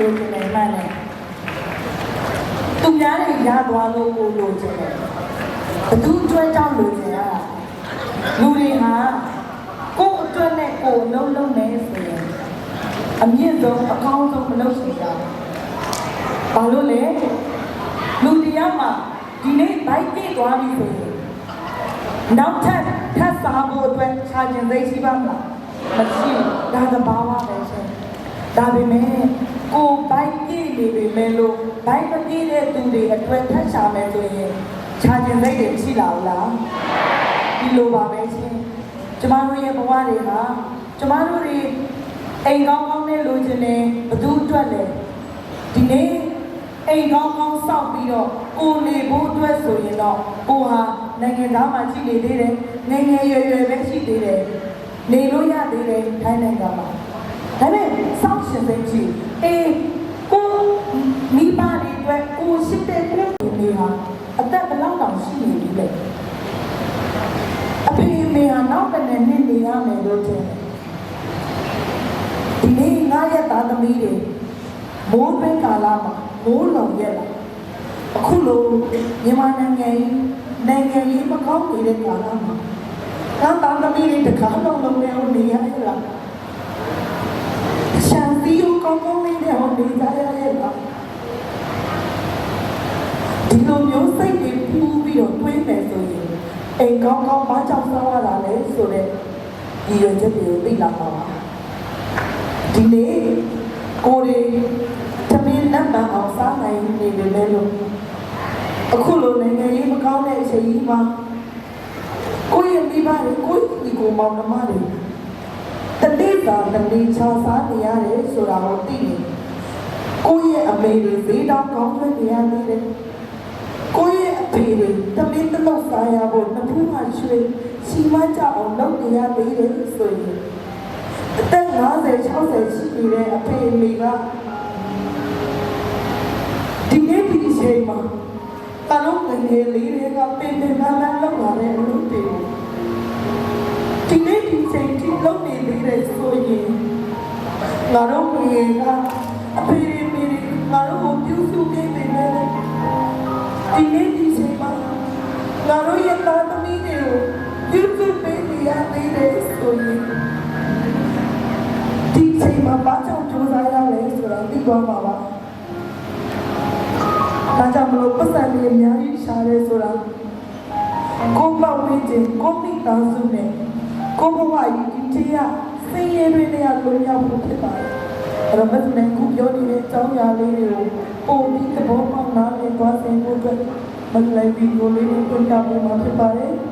လိုချင်တယ်မှန်တယ်သူများတွေရသွားလို့ကိုလိုချင်တယ်ဘသူအတွက်ကြောင့်လိုချင်ရတာလူတွေဟာကိုယ့်အတွက်နဲ့ကိုယ်လုံးလုံးနေဆိုရင်အမြင့်ဆုံးအကောင်းဆုံးမလုပ်ရှင်ကြဘူးဘာလို့လဲလူတရားမှာဒီနေ့ဘိုက်ပြည့်သွားပြီဆိုရင်နောက်ထပ်ထပ်စားဖို့အတွက်ခြာကျင်သိရှိပါမလားမရှိဘူးဒါသဘာဝပဲရှင်ဒါပေမဲ့ ကိုယ်ဘိုက်ပြည့်နေပြီမဲ့လို့ဘိုက်မပြည့်တဲ့သူတွေအတွက်ထပ်ရှာမယ်ဆိုရင်ခြာကျင်သိတွေရှိလာဘူးလားဒီလိုပါပဲရှင်ကျမတို့ရဲ့ဘဝတွေဟာကျမတို့တွေအိမ်ကောင်းကောင်းနဲ့လိုချင်တယ်ဘသူအတွက်လဲဒီနေ့အိမ်ကောင်းကောင်းစောက်ပြီးတော့ကိုနေဖို့အတွက်ဆိုရင်တော့ကိုဟာနိုင်ငံသားမှာရှိနေသေးတယ်ငယ်ငယ်ရွယ်ရွယ်ပဲရှိသေးတယ်နေလို့ရသေးတယ်ထိုင်းနိုင်ငံမှာ ဒါပေမဲ့စောင့်ရှင်သိချီအေးကိုမိဘတွေအတွက်ကိုရှိတဲ့ကိုနေဟာအသက်ဘယ်လောက်တောင်ရှိနေပြီလဲအဖေမေဟာနောက်တနေ့နေ့နေရမယ်လို့ထင်တယ်ဒီနေ့ငါရဲ့သားသမီးတွေမိုးပင်ကာလာမှာမိုးလောင်ရက်လာအခုလိုမြန်မာနိုင်ငံကြီးနိုင်ငံကြီးမကောင်းနေတဲ့ကာလမှာကမ်းသားသမီးတွေတကားလုံးလုံးနဲ့ဟိုနေရရလားရှမ်းတီ ကိုကောင်းကောင်းလေးနဲ့ဟိုနေကြရရလားဒီလိုမျိုးစိတ်တွေပူပြီးတော့တွေးမယ်ဆိုရင်အိမ်ကောင်းကောင်းဘာကြောင့်စားရတာလဲဆိုတဲ့ဒီရချက်တွေကိုသိလာပါပါဒီနေ့ကိုယ်တွေသမီးလက်မှန်အောင်စားနိုင်နေပြီလေလို့အခုလိုနိုင်ငံရေးမကောင်းတဲ့အချိန်ကြီးမှာကိုယ့်ရဲ့မိဘတွေကိုယ့်ဒီကိုမောင်နှမတွေ တတိတာတတိချာစားနေရတယ်ဆိုတာကိုသိနေကိုယ့်ရဲ့အမေတွေဈေးတောင်းကောင်းထွက်နေရသေးတယ်ကိုယ့်ရဲ့အဖေတွေတမင်းတလို့စားရဖို့နှစ်ဖူးမှရွှေချီမကြအောင်လုပ်နေရသေးတယ်ဆိုရင်အသက်50 60ရှိနေတဲ့အဖေအမေကဒီနေ့ဒီအချိန်မှာတလုံးငယ်ငယ်လေးတွေကပင်ပင်ပန်းပန်းလောက်လာတဲ့အလုပ်တွေဒီနေ့ဒီအချိန်ထိ လုပ်နေသေးတယ်ဆိုရင်ငါတို့ငယ်ကအဖေတွေမေတွေငါတို့ကိုပြုစုပေးနေတယ်ဒီနေ့ဒီအချိန်မှာငါတို့ရဲ့သားသမီးတွေကိုပြုစုပေးနေရသေးတယ်ဆိုရင်ဒီအချိန်မှာဘာကြောင့်ကြိုးစားရလဲဆိုတာသိသွားမှာပါဒါကြောင့်မလို့ပတ်စံတွေအများကြီးရှားရဲဆိုတာကိုယ်ပေါ့ဝင်းချင်းကိုမိသားစုနဲ့ကိုဘဝကြီးဒီ တရားစင်ရည်တွေနဲ့လွန်မြောက်ဖို့ဖြစ်ပါတယ်။အဲ့တော့မစနဲ့ခုပြောနေတဲ့အကြောင်းအရာလေးတွေကိုပုံပြီးသဘောပေါက်နားလည်သွားစေဖို့အတွက်မလိုက်ဗီဒီယိုလေးတွေပြန်ပြပေးမှာဖြစ်ပါတယ်။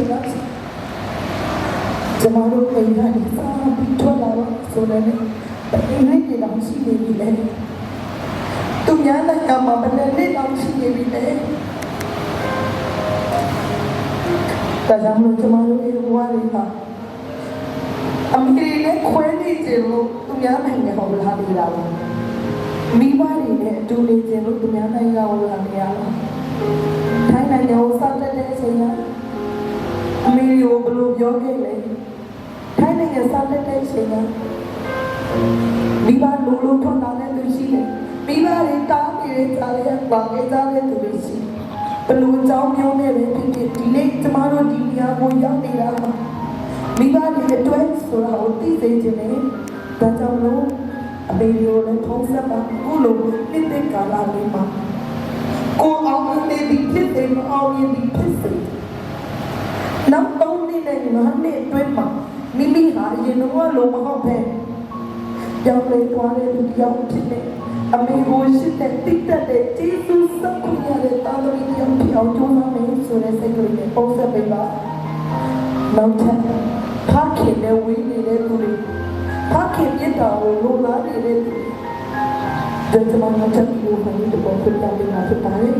နေရာရှိတယ်ကျမတို့အိမ်ကနေစားပြီးထွက်လာတော့ဆိုလည်းအိမ်နဲ့တောင်ရှိနေပြီလေသူများနိုင်ငံမှာဘယ်နဲ့တောင်ရှိနေပြီလဲဒါကြောင့်လို့ကျမတို့ရဲ့ဘဝတွေမှာအမေနဲ့ခွဲနေကြလို့သူများနိုင်ငံကိုလာနေတာပါမိဘတွေနဲ့အတူနေကြလို့သူများနိုင်ငံကိုလာနေရတာထိုင်းနိုင်ငံကိုစောင့်တဲ့အချိန်က အမေကိုဘယ်လိုပြောခဲ့လဲထိုင်းနိုင်ငံစောင့်တဲ့အချိန်ကမိဘလိုလိုထွန်းလာတဲ့သူရှိတယ်မိဘတွေတားနေတဲ့ကြားရပါခဲ့ကြတဲ့သူတွေရှိဘယ်လိုအကြောင်းမျိုးနဲ့ပဲဖြစ်ဖြစ်ဒီနေ့ကျမတို့ဒီနေရာကိုရောက်နေတာပါမိဘတွေအတွက်ဆိုတာကိုသိစေချင်တယ်ဒါကြောင့်လို့အမေကိုလည်းထုံးစပ်ပါအခုလိုနှစ်သက်ကာလလေးမှာကိုအောင်နေပြီဖြစ်တယ်မအောင်ရင်ဒီဖြစ်စေ နောက်သုံးနှစ်နဲ့ငါးနှစ်အတွင်းမှာမိမိဟာအရင်တော့လုံးမဟုတ်ပဲကြောင်းလေးပွားတဲ့လူတစ်ယောက်ဖြစ်တယ်အမေကိုရှိတဲ့တိတ်တက်တဲ့ကျေးဇူးစပ်ခွင့်ရတဲ့တာသမီးတစ်ယောက်ဖြစ်အောင်ကြိုးစားမယ်ဆိုတဲ့စိတ်ကလေးနဲ့ပုံစံပေးပါနောက်ထပ်ဖခင်နဲ့ဝေးနေတဲ့သူတွေဖခင်မြတ်တာကိုလိုလားနေတဲ့သူတွေဒီမှာမတက်ဘူးခဏဒီပေါ်ပြတာပြတာဖြစ်ပါတယ်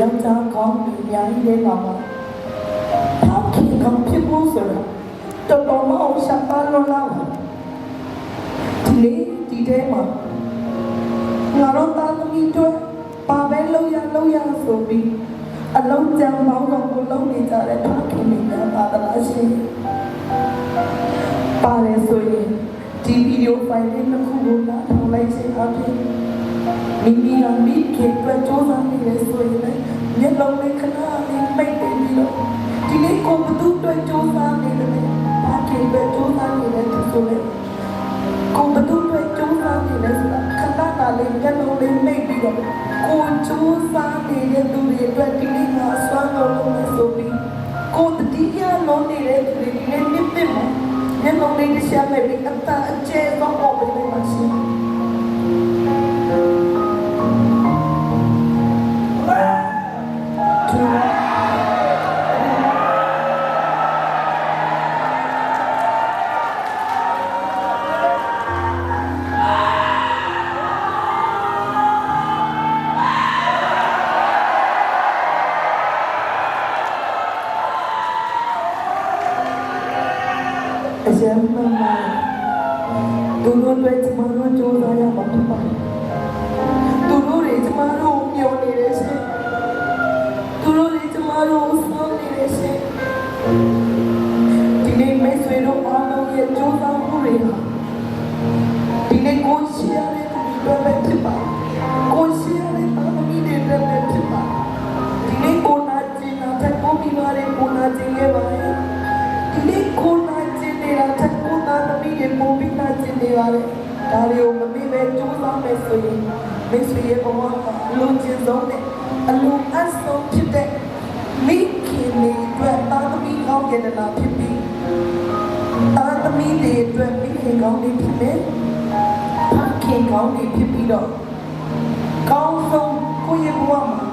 ယောက်ျားကောင်းတွေများနေတဲ့မှာမှာထောက်ခင်ကောင်းဖြစ်ဖို့ဆိုတာတော်တော်မအောင်ရှာပါလို့လားဒီနေ့ဒီထဲမှာငါတို့သားသမီးတို့ပါပဲလုံးရလုံးရဆိုပြီးအလုံးကြံပေါင်းတော့ကိုလုံးနေကြတဲ့ထောက်ခင်တွေများပါသလားရှင်ပါတယ်ဆိုရင်ဒီဗီဒီယိုဖိုင်လေးတစ်ခုကိုနားထောင်လိုက်ခြင်းအပြင် မိမိကမိခင်အတွက်စူးစမ်းနေတယ်ဆိုရင်လည်းမျက်လုံးလေးခဏလေးပိတ်နေပြီးတော့ဒီနေ့ကိုဘသူအတွက်စူးစမ်းနေတယ်ဘာခင်အတွက်စူးစမ်းနေတယ်ဆိုလေကိုဘသူအတွက်စူးစမ်းနေတယ်ဆိုတာခဏတာလေးမျက်လုံးလေးမိတ်ပြီးတော့ကိုစူးစမ်းနေတဲ့သူတွေအတွက်ဒီနေ့ကဆွမ်းတော်လုံးနဲ့ဆိုပြီးကိုတတိယလုံးနေတဲ့သူတွေဒီနေ့မြင့်မြင့်မှာမျက်လုံးလေးတစ်ချက်မဲ့ပြီးအတအကျဲတော့ပေါ်ပြီးနေပါရှင်အရှင်မမသူတို့တွေကျမတို့ကြိုးစားရမှာဖြစ်ပါတယ်သူတို့တွေကျမတို့မျောနေတယ်ရှ င်သူတို့တွေကျမတို့ဆောင်းနေတယ်ရှင်ဒီနေ့မိတ်ဆွေတို့အားလုံးရဲ့ကြိုးစားမှုတွေဟာဒီနေ့ကိုရှိရတဲ့သူ နာသမီးတွေပုံပြီးနာကျင်နေပါလေဒါတွေကိုမမေ့ပဲကြိုးစားမယ်ဆိုရင်မိတ်ဆွေရဲ့ဘဝကအလုံးကျင်ဆုံးနဲ့အလုံးအဆုံးဖြစ်တဲ့မိခင်တွေအတွက်တာသမီးကောင်းကြတဲ့နာဖြစ်ပြီးတာသမီးတွေအတွက်မိခင်ကောင်းတွေဖြစ်မယ်ဖခင်ကောင်းတွေဖြစ်ပြီးတော့ကောင်းဆုံးကိုယ့်ရဲ့ဘဝမှာ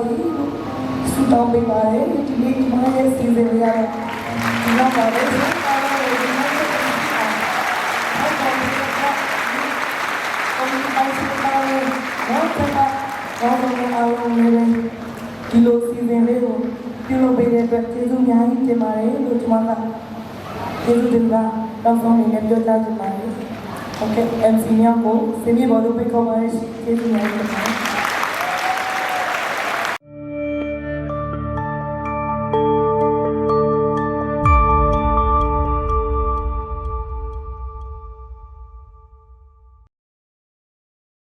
ကြပါစေလို့ဆုတောင်းပေးပါတယ်ဒီနေ့ဒီမှာရဲ့စီစဉ်ရတဲ့ဒီနောက်ပါလေဆက်ပါတော့ဒီမှာဆက်ပါအောင်ဟုတ်ပါဘူးကောင်းပါစေပါလေဘောတပါဘောတပါအောင်လည်းဒီလိုစီစဉ်လေးကိုပြုလုပ်ပေးတဲ့အတွက်ကျေးဇူးအများကြီးတင်ပါတယ်လို့ကျွန်မကကျေးဇူးတင်တာတောင်းဆိုနေနဲ့ပြောကြားချင်ပါတယ်။ Okay, MC မြောက်ကိုစင်မြေပေါ်လို့ဖိတ်ခေါ်ပါရရှိကျေးဇူးများတင်ပါတယ်